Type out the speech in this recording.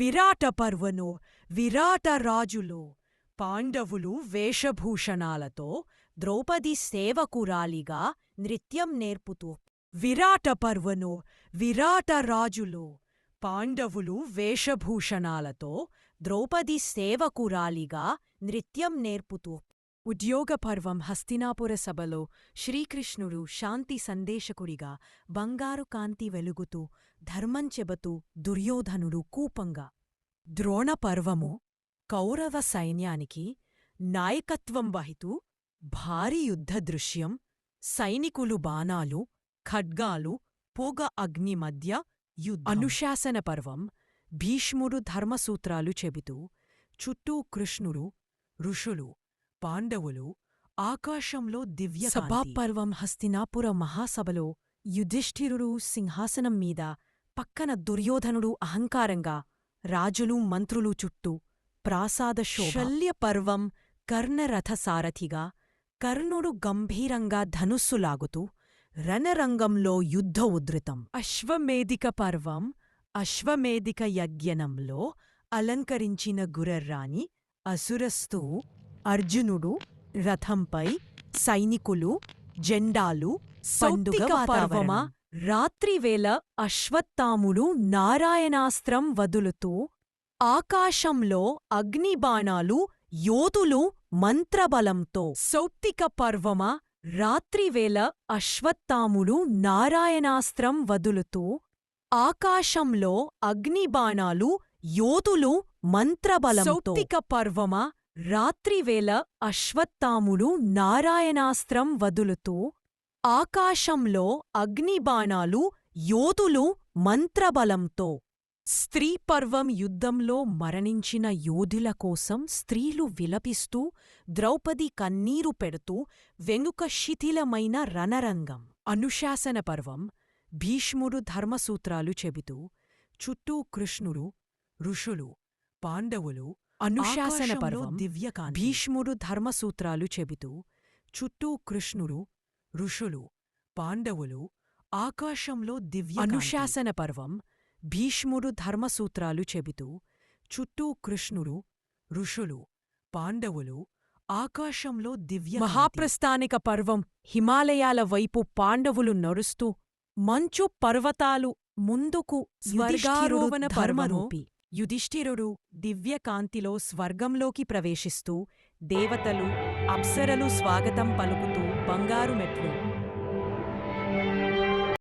విరాట పర్వను విరాట రాజులో పాండవులు వేషభూషణాలతో ద్రౌపది సేవకురాలిగా నృత్యం నేర్పుతూ విరాట పర్వను విరాట రాజులో పాండవులు వేషభూషణాలతో ద్రౌపది సేవకురాలిగా నృత్యం నేర్పుతూ ఉద్యోగ పర్వం హస్తినాపుర సభలో శ్రీకృష్ణుడు శాంతి సందేశకుడిగా బంగారు కాంతి వెలుగుతూ ధర్మం చెబుతూ దుర్యోధనుడు కూపంగా. ద్రోణపర్వము కౌరవ సైన్యానికి నాయకత్వం వహితూ భారీ యుద్ధ దృశ్యం సైనికులు బాణాలు ఖడ్గాలు పొగ అగ్ని మధ్య యుద్ధ. అనుశాసన పర్వం భీష్ముడు ధర్మసూత్రాలు చెబుతూ చుట్టూ కృష్ణుడు ఋషులు పాండవులు ఆకాశంలో దివ్య సభాపర్వం హస్తినాపుర మహాసభలో యుధిష్ఠిరుడు సింహాసనం మీద పక్కన దుర్యోధనుడు అహంకారంగా రాజులు మంత్రులు చుట్టూ ప్రాసాద శల్యపర్వం కర్ణరథసారథిగా కర్ణుడు గంభీరంగా ధనుస్సు లాగుతూ రణరంగంలో యుద్ధ ఉధృతం. అశ్వమేధిక పర్వం అశ్వమేధిక యజ్ఞనంలో అలంకరించిన గురర్రాని అసురస్తూ అర్జునుడు రథంపై సైనికులు జెండాలు పండుగ పర్వమా? రాత్రివేళ అశ్వత్థాముడు నారాయణాస్త్రం వదులుతూ ఆకాశంలో అగ్నిబాణాలు యోధులు మంత్రబలంతో. సౌప్తిక పర్వమా? రాత్రివేళ అశ్వత్థాముడు నారాయణాస్త్రం వదులుతూ ఆకాశంలో అగ్నిబాణాలు యోధులు మంత్రబలంతో. సౌప్తిక పర్వమా? రాత్రివేళ అశ్వత్థాముడు నారాయణాస్త్రం వదులుతూ ఆకాశంలో అగ్నిబాణాలు యోధులు మంత్రబలంతో స్త్రీపర్వం యుద్ధంలో మరణించిన యోధుల కోసం స్త్రీలు విలపిస్తూ ద్రౌపది కన్నీరు పెడుతూ వెనుక శిథిలమైన రణరంగం అనుశాసన పర్వం భీష్ముడు ధర్మసూత్రాలు చెబుతూ చుట్టూ కృష్ణుడు ఋషులు పాండవులు అనుశాసన పర్వం దివ్యకా భీష్ముడు ధర్మసూత్రాలు చెబుతూ చుట్టూ కృష్ణుడు ఋషులు పాండవులు ఆకాశంలో దివ్య అనుశాసన పర్వం భీష్ముడు ధర్మసూత్రాలు చెబుతూ చుట్టూ కృష్ణుడు ఋషులు పాండవులు ఆకాశంలో దివ్య మహాప్రస్థానిక పర్వం హిమాలయాల వైపు పాండవులు నడుస్తూ మంచు పర్వతాలు ముందుకు స్వర్గారోహణ పర్వరూపి యుధిష్ఠిరుడు దివ్యకాంతిలో స్వర్గంలోకి ప్రవేశిస్తూ దేవతలు అప్సరలు స్వాగతం పలుకుతూ బంగారు మెట్లు